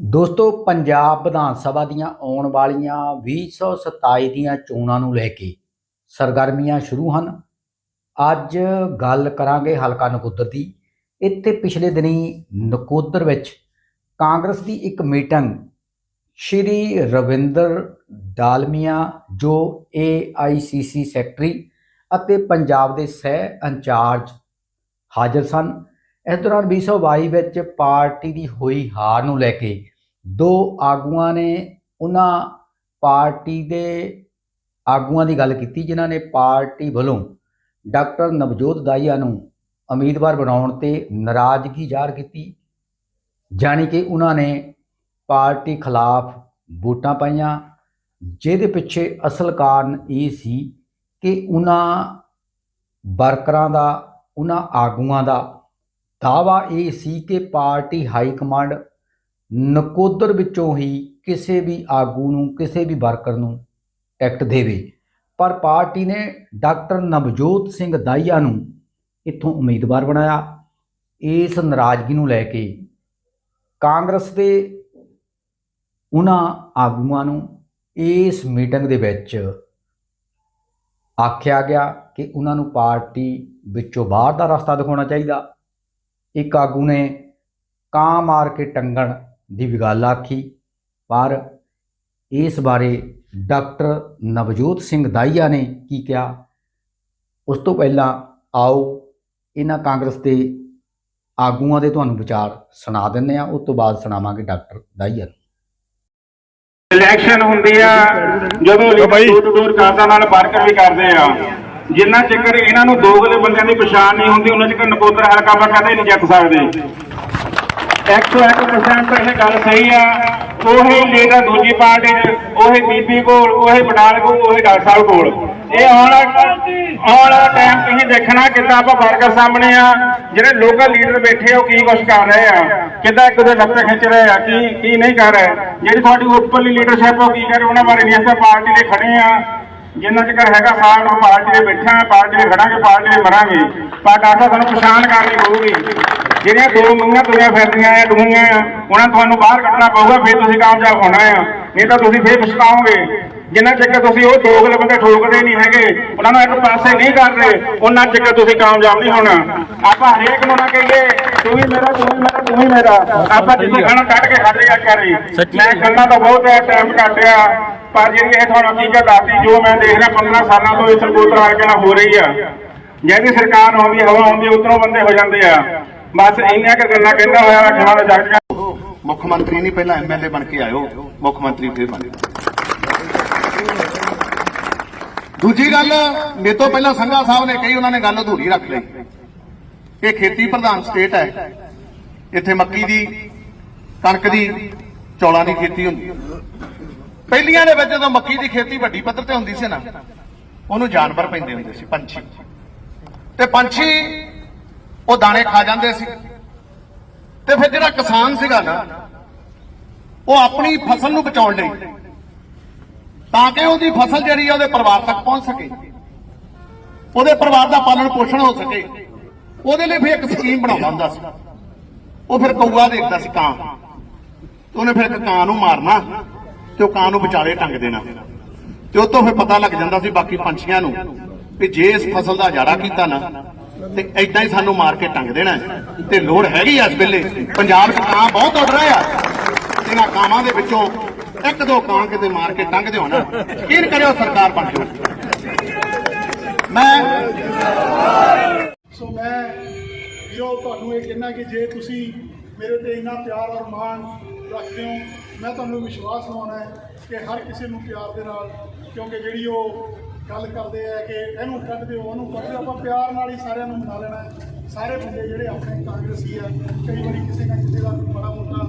ਦੋਸਤੋ, ਪੰਜਾਬ ਵਿਧਾਨ ਸਭਾ ਦੀਆਂ ਆਉਣ ਵਾਲੀਆਂ 2027 ਦੀਆਂ ਚੋਣਾਂ ਨੂੰ ਲੈ ਕੇ ਸਰਗਰਮੀਆਂ ਸ਼ੁਰੂ ਹਨ। ਅੱਜ ਗੱਲ ਕਰਾਂਗੇ ਹਲਕਾ ਨਕੋਦਰ ਦੀ। ਇੱਥੇ ਪਿਛਲੇ ਦਿਨੀ ਨਕੋਦਰ ਵਿੱਚ ਕਾਂਗਰਸ ਦੀ ਇੱਕ ਮੀਟਿੰਗ ਸ਼੍ਰੀ ਰਵਿੰਦਰ ਡਾਲਮੀਆ, ਜੋ AICC ਸੈਕਟਰੀ ਅਤੇ ਪੰਜਾਬ ਦੇ ਸਹਿ ਇੰਚਾਰਜ ਹਾਜ਼ਰ ਸਨ। ਇਸ ਦੌਰਾਨ 2022 ਵਿੱਚ ਪਾਰਟੀ ਦੀ ਹੋਈ ਹਾਰ ਨੂੰ ਲੈ ਕੇ ਦੋ ਆਗੂਆਂ ਨੇ ਉਹਨਾਂ ਪਾਰਟੀ ਦੇ ਆਗੂਆਂ ਦੀ ਗੱਲ ਕੀਤੀ, ਜਿਨ੍ਹਾਂ ਨੇ ਪਾਰਟੀ ਵੱਲੋਂ ਡਾਕਟਰ ਨਵਜੋਤ ਦਾਈਆ ਨੂੰ ਉਮੀਦਵਾਰ ਬਣਾਉਣ ਤੇ ਨਾਰਾਜ਼ਗੀ ਜ਼ਾਹਰ ਕੀਤੀ, ਜਾਣੀ ਕਿ ਉਹਨਾਂ ਨੇ ਪਾਰਟੀ ਖਿਲਾਫ ਵੋਟਾਂ ਪਾਈਆਂ, ਜਿਹਦੇ ਪਿੱਛੇ ਅਸਲ ਕਾਰਨ ਇਹ ਸੀ ਕਿ ਉਹਨਾਂ ਵਰਕਰਾਂ ਦਾ, ਉਹਨਾਂ ਆਗੂਆਂ ਦਾ ਦਾਵਾ ਇਹ ਸੀ ਕਿ ਪਾਰਟੀ ਹਾਈ ਕਮਾਂਡ ਨਕੋਦਰ ਵਿੱਚੋਂ ਹੀ ਕਿਸੇ ਵੀ ਆਗੂ ਨੂੰ, ਕਿਸੇ ਵੀ ਵਰਕਰ ਨੂੰ ਟਿਕਟ ਦੇਵੇ। ਪਰ ਪਾਰਟੀ ਨੇ ਡਾਕਟਰ ਨਵਜੋਤ ਸਿੰਘ ਦਾਈਆ ਨੂੰ ਇੱਥੋਂ ਉਮੀਦਵਾਰ ਬਣਾਇਆ। ਇਸ ਨਾਰਾਜ਼ਗੀ ਨੂੰ ਲੈ ਕੇ ਕਾਂਗਰਸ ਦੇ ਉਹਨਾਂ ਆਗੂਆਂ ਨੂੰ ਇਸ ਮੀਟਿੰਗ ਦੇ ਵਿੱਚ ਆਖਿਆ ਗਿਆ ਕਿ ਉਹਨਾਂ ਨੂੰ ਪਾਰਟੀ ਵਿੱਚੋਂ ਬਾਹਰ ਦਾ ਰਸਤਾ ਦਿਖਾਉਣਾ ਚਾਹੀਦਾ। ਇੱਕ ਆਗੂ ਨੇ ਕਾਂ ਮਾਰ ਕੇ ਟੰਗਣ ਦੀ ਵੀ ਗੱਲ ਆਖੀ। ਪਰ ਇਸ ਬਾਰੇ ਡਾਕਟਰ ਨਵਜੋਤ ਸਿੰਘ ਦਾਈਆ ਨੇ ਕੀ ਕਿਹਾ? ਉਸ ਤੋਂ ਪਹਿਲਾਂ ਆਓ ਇਹਨਾਂ ਕਾਂਗਰਸ ਦੇ ਆਗੂਆਂ ਦੇ ਤੁਹਾਨੂੰ ਵਿਚਾਰ ਸੁਣਾ ਦਿੰਨੇ ਆ ਉਸ ਤੋਂ ਬਾਅਦ ਸੁਣਾਵਾਂਗੇ ਡਾਕਟਰ ਦਾਈਆ ਨੂੰ। ਇਲੈਕਸ਼ਨ ਹੁੰਦੀ ਆ ਜਦੋਂ ਲੀਡਰ ਦੂਰ ਦੂਰ ਕਰਦਾ ਨਾਲ ਵਰਕਰ ਵੀ ਕਰਦੇ ਆ। ਜਿੰਨਾ ਚੱਕਰ ਇਹਨਾਂ ਨੂੰ ਦੋਗਲੇ ਬੰਦਿਆਂ ਦੀ ਪਛਾਣ ਨਹੀਂ ਹੁੰਦੀ, ਉਹਨਾਂ ਚੱਕਰ ਨਕੋਦਰ ਹਲਕਾ ਆਪਾਂ ਕਦੇ ਨਹੀਂ ਜਿੱਤ ਸਕਦੇ। 101% ਇਹ ਗੱਲ ਸਹੀ ਆ, ਉਹੀ ਲੀਡਰ ਦੂਜੀ ਪਾਰਟੀ 'ਚ, ਉਹੀ ਬੀਬੀ ਕੋਲ, ਉਹੀ ਬਟਾਲ ਕੋਲ, ਉਹੀ ਡਾਕਟਰ ਸਾਹਿਬ ਕੋਲ। ਇਹ ਆਉਣ ਆਉਣ ਟਾਈਮ ਤੁਸੀਂ ਦੇਖਣਾ ਕਿੱਦਾਂ ਆਪਾਂ ਵਰਕਰ ਸਾਹਮਣੇ ਆ, ਜਿਹੜੇ ਲੋਕਲ ਲੀਡਰ ਬੈਠੇ ਆ, ਉਹ ਕੀ ਕੁਛ ਕਰ ਰਹੇ ਆ, ਕਿੱਦਾਂ ਇੱਕ ਦੇ ਲੱਤਾਂ ਖਿੱਚ ਰਹੇ ਆ, ਕੀ ਕੀ ਨਹੀਂ ਕਰ ਰਹੇ। ਜਿਹੜੀ ਤੁਹਾਡੀ ਉੱਪਰਲੀ ਲੀਡਰਸ਼ਿਪ ਉਹ ਕੀ ਕਰ ਰਹੀ? ਉਹਨਾਂ ਬਾਰੇ ਨਹੀਂ, ਅਸੀਂ ਪਾਰਟੀ ਦੇ ਖੜੇ ਆ। ਜਿੰਨਾ ਚਿਰ ਹੈਗਾ ਸਾਹ ਪਾਰਟੀ ਦੇ ਬੈਠਾ ਪਾਰਟੀ ਦੇ ਖੜਾਂਗੇ ਪਾਰਟੀ ਦੇ ਮਰਾਂਗੇ। ਪਰ ਡਾਕਟਰ ਸਾਨੂੰ ਪਛਾਣ ਕਰਨੀ ਪਊਗੀ। ਜਿਹੜੀਆਂ ਦੋ ਮੰਗਾਂ ਤੁਰੀਆਂ ਫਿਰਦੀਆਂ ਆ, ਡੂੰਘੀਆਂ ਉਹਨਾਂ ਤੁਹਾਨੂੰ ਬਾਹਰ ਕੱਢਣਾ ਪਊਗਾ, ਫਿਰ ਤੁਸੀਂ ਕਾਮਯਾਬ ਹੋਣਾ ਆ। ਨਹੀਂ ਤਾਂ ਤੁਸੀਂ ਫਿਰ ਪਛਤਾਓਗੇ। ਜਿੰਨਾ ਚਿਰ ਤੁਸੀਂ ਉਹ ਦੋਗਲੇ ਬੰਦੇ ਠੋਕਦੇ ਨਹੀਂ ਹੈਗੇ। ਉਹਨਾਂ ਨੂੰ ਇੱਕ ਪਾਸੇ ਨਹੀਂ ਕਰਦੇ ਉਹਨਾਂ ਚਿਰ ਤੁਸੀਂ ਕਾਮਯਾਬ ਨਹੀਂ ਹੋਣਾ। ਆਪਾਂ ਹਰੇਕ ਨੂੰ ਨਾ ਕਹੀਏ ਤੂੰ ਵੀ ਮੇਰਾ ਤੂੰ ਵੀ ਮੇਰਾ ਤੂੰ ਵੀ ਮੇਰਾ। ਆਪਾਂ ਜਿੱਥੇ ਖਾਣਾ ਕੱਢ ਕੇ ਖਾਦੇ ਆ ਕਰੀ ਮੈਂ ਗੱਲਾਂ। ਤਾਂ ਬਹੁਤ ਟਾਈਮ ਕੱਢਿਆ। ਪਰ ਜਿਹੜੀ ਇਹ ਤੁਹਾਨੂੰ ਹਕੀਕਤ ਦੱਸਦੀ ਜੋ ਮੈਂ ਦੇਖ ਰਿਹਾ 15 ਸਾਲਾਂ ਤੋਂ ਇਸ ਸਰਕੋਤਰ ਨਾਲ ਹੋ ਰਹੀ ਆ। ਜਿਹਦੀ ਸਰਕਾਰ ਆਉਂਦੀ ਹਵਾ ਆਉਂਦੀ ਉਧਰੋਂ ਬੰਦੇ ਹੋ ਜਾਂਦੇ ਆ। ਬਸ ਇੰਨੀਆਂ ਕੁ ਗੱਲਾਂ ਕਹਿੰਦਾ ਹੋਇਆ ਰੱਖਣਾ ਦਾ ਜੱਗ ਜੱਗ ਮੁੱਖ ਮੰਤਰੀ ਨਹੀਂ ਪਹਿਲਾਂ ਐਮਐਲਏ ਬਣ ਕੇ ਆਇਓ। ਮੁੱਖ ਮੰਤਰੀ ਫਿਰ ਬਣੇ ਦੂਜੀ ਗੱਲ, ਮੇਰੇ ਤੋਂ ਪਹਿਲਾਂ ਸੰਘਾ ਸਾਹਿਬ ਨੇ ਕਹੀ, ਉਹਨਾਂ ਨੇ ਗੱਲ ਅਧੂਰੀ ਰੱਖ ਲਈ। ਇਹ ਖੇਤੀ ਪ੍ਰਧਾਨ ਸਟੇਟ ਹੈ। ਇੱਥੇ ਮੱਕੀ ਦੀ, ਕਣਕ ਦੀ, ਚੌਲਾਂ ਦੀ ਖੇਤੀ ਹੁੰਦੀ। ਪਹਿਲੀਆਂ ਦੇ ਵਿੱਚ ਜਦੋਂ ਮੱਕੀ ਦੀ ਖੇਤੀ ਵੱਡੀ ਪੱਧਰ ਤੇ ਹੁੰਦੀ ਸੀ ਨਾ, ਉਹਨੂੰ ਜਾਨਵਰ ਪੈਂਦੇ ਹੁੰਦੇ ਸੀ, ਪੰਛੀ। ਤੇ ਪੰਛੀ, ਉਹ ਦਾਣੇ ਖਾ ਜਾਂਦੇ ਸੀ। ਤੇ ਫਿਰ ਜਿਹੜਾ ਕਿਸਾਨ ਸੀਗਾ ਨਾ, ਉਹ ਆਪਣੀ ਫਸਲ ਨੂੰ ਬਚਾਉਣ ਲਈ ਤਾਂ ਕਿ ਉਹਦੀ ਫਸਲ ਜਿਹੜੀ ਆ ਉਹਦੇ ਪਰਿਵਾਰ ਤੱਕ ਪਹੁੰਚ ਸਕੇ। ਉਹਦੇ ਪਰਿਵਾਰ ਦਾ ਪਾਲਣ ਪੋਸ਼ਣ ਹੋ ਸਕੇ। ਉਹਦੇ ਲਈ ਫਿਰ ਇੱਕ ਸਕੀਮ ਬਣਾਉਂਦਾ ਹੁੰਦਾ ਸੀ। ਉਹ ਫਿਰ ਕਊਆ ਦੇਖਦਾ ਸੀ ਕਾਂ। ਉਹਨੇ ਫਿਰ ਇੱਕ ਕਾਂ ਨੂੰ ਮਾਰਨਾ ਤੇ ਉਹ ਕਾਂ ਨੂੰ ਵਿਚਾਲੇ ਟੰਗ ਦੇਣਾ। ਤੇ ਉਹ ਤੋਂ ਫਿਰ ਪਤਾ ਲੱਗ ਜਾਂਦਾ ਸੀ ਬਾਕੀ ਪੰਛੀਆਂ ਨੂੰ ਕਿ ਜੇ ਇਸ ਫਸਲ ਦਾ ਜਾੜਾ ਕੀਤਾ ਨਾ, ਤੇ ਐਦਾਂ ਹੀ ਸਾਨੂੰ ਮਾਰ ਕੇ ਟੰਗ ਦੇਣਾ ਤੇ ਲੋੜ ਹੈਗੀ ਆ ਇਸ ਵੇਲੇ। ਪੰਜਾਬ 'ਚ ਕਾਂ ਬਹੁਤ ਉੱਡ ਰਹੇ ਆ। ਇਹਨਾਂ ਕਾਮਾਂ ਦੇ ਵਿੱਚੋਂ ਇੱਕ ਦੋ ਕਾਂ ਕਿਤੇ ਮਾਰ ਕੇ ਟੰਗ ਦਿਓ ਨਾ। ਯਕੀਨ ਕਰਿਓ ਸਰਕਾਰ ਬਣ ਜਾਊ ਮੈਂ ਸੋ ਮੈਂ ਵੀਰੋ, ਤੁਹਾਨੂੰ ਇਹ ਕਹਿਣਾ ਕਿ ਜੇ ਤੁਸੀਂ ਮੇਰੇ ਤੇ ਇੰਨਾ ਪਿਆਰ ਔਰ ਮਾਣ ਰੱਖਦੇ ਹੋ ਮੈਂ ਤੁਹਾਨੂੰ ਵਿਸ਼ਵਾਸ ਦਿਵਾਉਣਾ ਹੈ ਕਿ ਹਰ ਕਿਸੇ ਨੂੰ ਪਿਆਰ ਦੇ ਨਾਲ, ਕਿਉਂਕਿ ਜਿਹੜੀ ਉਹ ਗੱਲ ਕਰਦੇ ਆ ਕਿ ਇਹਨੂੰ ਕੱਢ ਦਿਓ, ਉਹਨੂੰ ਕੱਢ ਦਿਓ, ਆਪਾਂ ਪਿਆਰ ਨਾਲ ਹੀ ਸਾਰਿਆਂ ਨੂੰ ਮਨਾ ਲੈਣਾ ਸਾਰੇ ਬੰਦੇ ਜਿਹੜੇ ਆਪਣੇ ਕਾਂਗਰਸੀ ਆ, ਕਈ ਵਾਰੀ ਕਿਸੇ ਨਾ ਕਿਸੇ ਦਾ ਬੜਾ ਮੋਟਾ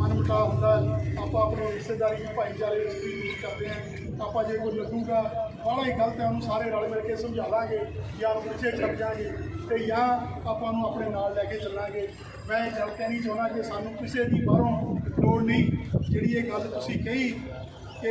ਮਨ ਮੁਟਾਵ ਹੁੰਦਾ ਆਪਾਂ ਆਪਣੇ ਰਿਸ਼ਤੇਦਾਰੀ ਭਾਈਚਾਰੇ ਵਿੱਚ ਵੀ ਕੁਝ ਕਰਦੇ ਆ। ਆਪਾਂ ਜੇ ਕੋਈ ਲੱਗੂਗਾ, ਬਾਹਲਾ ਹੀ ਗਲਤ ਹੈ, ਉਹਨੂੰ ਸਾਰੇ ਰਲ ਮਿਲ ਕੇ ਸਮਝਾ ਲਾਂਗੇ, ਜਾਂ ਪਿੱਛੇ ਛੱਡ ਜਾਾਂਗੇ, ਤੇ ਜਾਂ ਆਪਾਂ ਨੂੰ ਆਪਣੇ ਨਾਲ ਲੈ ਕੇ ਚੱਲਾਂਗੇ। ਮੈਂ ਇਹ ਗੱਲ ਕਹਿਣੀ ਚਾਹੁੰਦਾ ਕਿ ਸਾਨੂੰ ਕਿਸੇ ਦੀ ਬਾਹਰੋਂ ਲੋੜ ਨਹੀਂ ਜਿਹੜੀ ਇਹ ਗੱਲ ਤੁਸੀਂ ਕਹੀ ਕਿ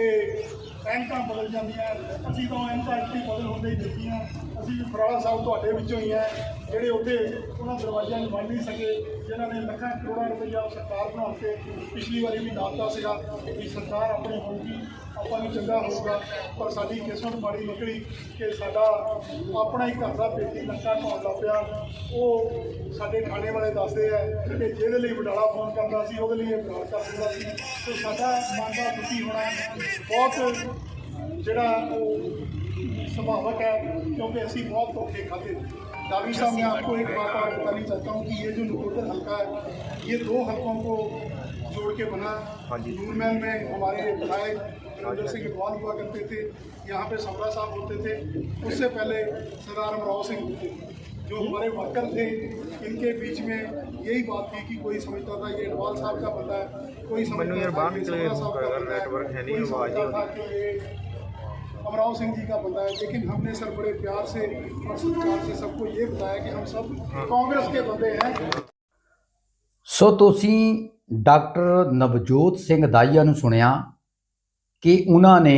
ਐਂਕਾਂ ਬਦਲ ਜਾਂਦੀਆਂ, ਅਸੀਂ ਤਾਂ ਐਂਕਾਂ ਇੱਥੇ ਬਦਲ ਹੁੰਦੇ ਹੀ ਦੇਖੀਆਂ। ਅਸੀਂ ਫਰਾਲਾ ਸਾਹਿਬ ਤੁਹਾਡੇ ਵਿੱਚੋਂ ਹੀ ਆ ਜਿਹੜੇ ਉੱਥੇ ਉਹਨਾਂ ਦਰਵਾਜ਼ਿਆਂ ਨੂੰ ਵੰਡ ਨਹੀਂ ਸਕੇ, ਜਿਨ੍ਹਾਂ ਨੇ ਲੱਖਾਂ ਕਰੋੜਾਂ ਰੁਪਈਆ ਸਰਕਾਰ ਬਣਾ ਕੇ ਪਿਛਲੀ ਵਾਰੀ ਵੀ ਦਾਤਾ ਸੀਗਾ ਕਿ ਸਰਕਾਰ ਆਪਣੀ ਹੋਊਗੀ। ਆਪਾਂ ਨੂੰ ਚੰਗਾ ਹੋਊਗਾ, ਪਰ ਸਾਡੀ ਕਿਸਮਤ ਮਾੜੀ ਨਿਕਲੀ ਕਿ ਸਾਡਾ ਆਪਣਾ ਹੀ ਘਰ ਦਾ ਪੇਟੀ ਨਸ਼ਾ ਖਾਣ ਲੱਗ ਪਿਆ। ਉਹ ਸਾਡੇ ਥਾਣੇ ਵਾਲੇ ਦੱਸਦੇ ਆ ਕਿ ਜਿਹਦੇ ਲਈ ਬਟਾਲਾ ਫੋਨ ਕਰਦਾ ਸੀ, ਉਹਦੇ ਲਈ ਇਹ ਬਰਾੜ ਕਰ ਦਿੰਦਾ ਸੀ। ਤੇ ਸਾਡਾ ਮਨ ਦਾ ਦੁਖੀ ਹੋਣਾ ਬਹੁਤ ਜਿਹੜਾ ਉਹ ਸੁਭਾਵਕ ਹੈ, ਕਿਉਂਕਿ ਅਸੀਂ ਬਹੁਤ ਧੋਖੇ ਖਾਧੇ। दावी साहब मैं आपको एक बात और बताना चाहता हूँ कि ये जो नकोदर हल्का है ये दो हल्कों को जोड़ के बना। नूरमैन में हमारे विधायक राजर सिंह इकबाल हुआ करते थे यहाँ पे सबरा साहब होते थे उससे पहले सरदार राव सिंह होते थे जो हमारे वर्कर थे इनके बीच में यही बात थी कि कोई समझता था ये इकबाल साहब का पता है कोई समझता था कि साहब का पता है कोई समझता था कि ये अमराव सिंह जी का बंदा है लेकिन हमने सर बड़े प्यार से और सत्कार से सबको ये बताया कि हम सब कांग्रेस के बंदे हैं ਸੋ ਤੁਸੀਂ ਡਾਕਟਰ ਨਵਜੋਤ ਸਿੰਘ ਦਾਈਆ ਨੂੰ ਸੁਣਿਆ ਕਿ ਉਹਨਾਂ ਨੇ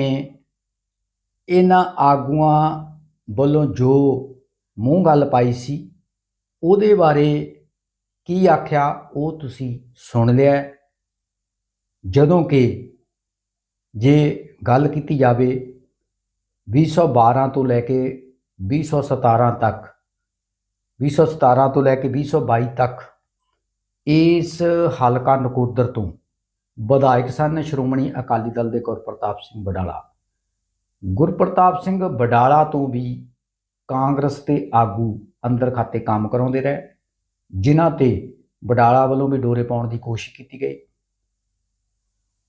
ਇਹਨਾਂ ਆਗੂਆਂ ਵੱਲੋਂ ਜੋ ਮੂੰਹ ਗੱਲ ਪਾਈ ਸੀ ਉਹਦੇ ਬਾਰੇ ਕੀ ਆਖਿਆ ਉਹ ਤੁਸੀਂ ਸੁਣ ਲਿਆ ਹੈ। ਜਦੋਂ ਕਿ ਜੇ ਗੱਲ ਕੀਤੀ ਜਾਵੇ 2012 ਤੋਂ ਲੈ ਕੇ 2017 ਤੱਕ 2017 ਤੋਂ ਲੈ ਕੇ 2022 ਤੱਕ ਇਸ ਹਲਕਾ ਨਕੋਦਰ ਤੋਂ ਵਿਧਾਇਕ ਸਨ ਸ਼੍ਰੋਮਣੀ ਅਕਾਲੀ ਦਲ ਦੇ ਗੁਰਪ੍ਰਤਾਪ ਸਿੰਘ ਬਡਾਲਾ ਗੁਰਪ੍ਰਤਾਪ ਸਿੰਘ ਬਡਾਲਾ ਤੋਂ ਵੀ ਕਾਂਗਰਸ ਦੇ ਆਗੂ ਅੰਦਰ ਖਾਤੇ ਕੰਮ ਕਰਾਉਂਦੇ ਰਹੇ, ਜਿਨ੍ਹਾਂ ਤੇ ਬਡਾਲਾ ਵੱਲੋਂ ਵੀ ਡੋਰੇ ਪਾਉਣ ਦੀ ਕੋਸ਼ਿਸ਼ ਕੀਤੀ ਗਈ।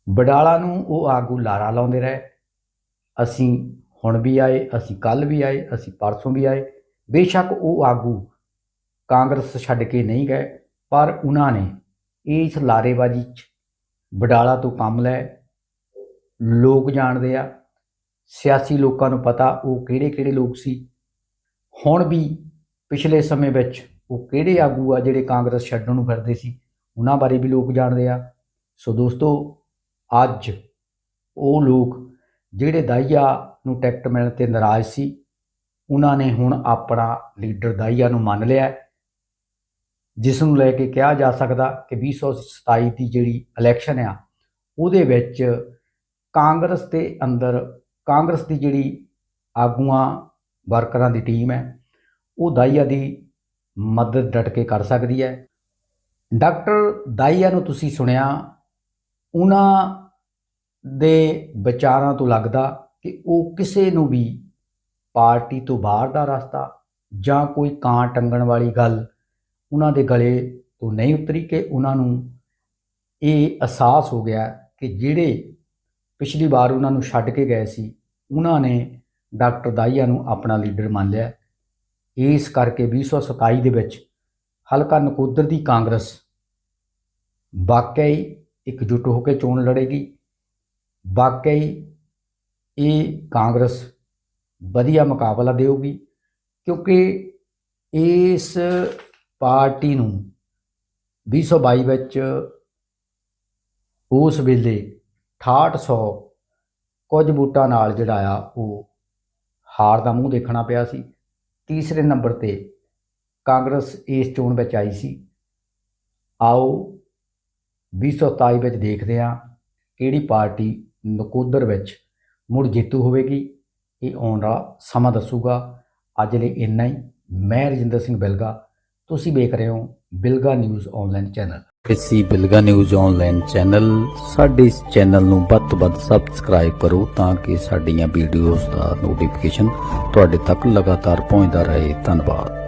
ਬਡਾਲਾ ਨੂੰ ਉਹ ਆਗੂ ਲਾਰਾ ਲਾਉਂਦੇ ਰਹੇ। ਅਸੀਂ ਹੁਣ ਵੀ ਆਏ, ਅਸੀਂ ਕੱਲ ਵੀ ਆਏ, ਅਸੀਂ ਪਰਸੋਂ ਵੀ ਆਏ। ਬੇਸ਼ੱਕ ਉਹ ਆਗੂ ਕਾਂਗਰਸ ਛੱਡ ਕੇ ਨਹੀਂ ਗਏ, ਪਰ ਉਹਨਾਂ ਨੇ ਇਸ ਲਾਰੇਬਾਜ਼ੀ 'ਚ ਬਡਾਲਾ ਤੋਂ ਕੰਮ ਲੈ ਲੋਕ ਜਾਣਦੇ ਆ, ਸਿਆਸੀ ਲੋਕਾਂ ਨੂੰ ਪਤਾ ਉਹ ਕਿਹੜੇ-ਕਿਹੜੇ ਲੋਕ ਸੀ। ਹੁਣ ਵੀ ਪਿਛਲੇ ਸਮੇਂ ਵਿੱਚ ਉਹ ਕਿਹੜੇ ਆਗੂ ਆ ਜਿਹੜੇ ਕਾਂਗਰਸ ਛੱਡਣ ਨੂੰ ਫਿਰਦੇ ਸੀ, ਉਹਨਾਂ ਬਾਰੇ ਵੀ ਲੋਕ ਜਾਣਦੇ ਆ। ਸੋ ਦੋਸਤੋ, ਅੱਜ ਉਹ ਲੋਕ ਜਿਹੜੇ ਦਾਈਆ ਨੂੰ ਟਿਕਟ ਮਿਲਣ ਤੇ ਨਾਰਾਜ਼ ਸੀ। ਉਹਨਾਂ ਨੇ ਹੁਣ ਆਪਣਾ ਲੀਡਰ ਦਾਈਆ ਨੂੰ ਮੰਨ ਲਿਆ ਜਿਸ ਨੂੰ ਲੈ ਕੇ ਕਿਹਾ ਜਾ ਸਕਦਾ ਕਿ 2027 ਦੀ ਜਿਹੜੀ ਇਲੈਕਸ਼ਨ ਆ, ਉਹਦੇ ਵਿੱਚ ਕਾਂਗਰਸ ਦੇ ਅੰਦਰ ਕਾਂਗਰਸ ਦੀ ਜਿਹੜੀ ਆਗੂਆਂ, ਵਰਕਰਾਂ ਦੀ ਟੀਮ ਹੈ, ਉਹ ਦਾਈਆ ਦੀ ਮਦਦ ਡਟ ਕੇ ਕਰ ਸਕਦੀ ਹੈ। ਡਾਕਟਰ ਦਾਈਆ ਨੂੰ ਤੁਸੀਂ ਸੁਣਿਆ, ਉਹਨਾਂ ਦੇ ਵਿਚਾਰਾਂ ਤੋਂ ਲੱਗਦਾ ਕਿ ਉਹ ਕਿਸੇ ਨੂੰ ਵੀ ਪਾਰਟੀ ਤੋਂ ਬਾਹਰ ਦਾ ਰਸਤਾ ਜਾਂ ਕੋਈ ਕਾਂ ਟੰਗਣ ਵਾਲੀ ਗੱਲ ਉਹਨਾਂ ਦੇ ਗਲੇ ਤੋਂ ਨਹੀਂ ਉਤਰੀ ਕਿ ਉਹਨਾਂ ਨੂੰ ਇਹ ਅਹਿਸਾਸ ਹੋ ਗਿਆ ਕਿ ਜਿਹੜੇ ਪਿਛਲੀ ਵਾਰ ਉਹਨਾਂ ਨੂੰ ਛੱਡ ਕੇ ਗਏ ਸੀ, ਉਹਨਾਂ ਨੇ ਡਾਕਟਰ ਦਾਈਆ ਨੂੰ ਆਪਣਾ ਲੀਡਰ ਮੰਨ ਲਿਆ। ਇਸ ਕਰਕੇ 2027 ਦੇ ਵਿੱਚ ਹਲਕਾ ਨਕੋਦਰ ਦੀ ਕਾਂਗਰਸ ਵਾਕਿਆ ਹੀ ਇਕਜੁੱਟ ਹੋ ਕੇ ਚੋਣ ਲੜੇਗੀ ਵਾਕਿਆ ਹੀ ਇਹ ਕਾਂਗਰਸ ਵਧੀਆ ਮੁਕਾਬਲਾ ਦੇਊਗੀ ਕਿਉਂਕਿ ਇਸ ਪਾਰਟੀ ਨੂੰ 2022 ਵਿੱਚ ਉਸ ਵੇਲੇ 6800 ਕੁਝ ਵੋਟਾਂ ਨਾਲ ਜਿਹੜਾ ਆ ਉਹ ਹਾਰ ਦਾ ਮੂੰਹ ਦੇਖਣਾ ਪਿਆ ਸੀ। ਤੀਸਰੇ ਨੰਬਰ ਤੇ ਕਾਂਗਰਸ ਇਸ ਚੋਣ ਵਿੱਚ ਆਈ ਸੀ। ਆਓ 2027 ਵਿੱਚ ਦੇਖਦੇ ਹਾਂ ਕਿਹੜੀ ਪਾਰਟੀ ਨਕੋਦਰ ਵਿੱਚ ਮੁੜ ਜੇਤੂ ਹੋਵੇਗੀ। ਇਹ ਆਉਣ ਵਾਲਾ ਸਮਾਂ ਦੱਸੂਗਾ। ਅੱਜ ਲਈ ਇੰਨਾ ਹੀ। ਮੈਂ ਰਜਿੰਦਰ ਸਿੰਘ ਬਿਲਗਾ। ਤੁਸੀਂ ਵੇਖ ਰਹੇ ਹੋ ਬਿਲਗਾ ਨਿਊਜ਼ ਆਨਲਾਈਨ ਚੈਨਲ। ਇਸੀ ਬਿਲਗਾ ਨਿਊਜ਼ ਆਨਲਾਈਨ ਚੈਨਲ ਸਾਡੇ ਇਸ ਚੈਨਲ ਨੂੰ ਵੱਧ ਤੋਂ ਵੱਧ ਸਬਸਕ੍ਰਾਈਬ ਕਰੋ ਤਾਂ ਕਿ ਸਾਡੀਆਂ ਵੀਡੀਓਜ਼ ਦਾ ਨੋਟੀਫਿਕੇਸ਼ਨ ਤੁਹਾਡੇ ਤੱਕ ਲਗਾਤਾਰ ਪਹੁੰਚਦਾ ਰਹੇ। ਧੰਨਵਾਦ।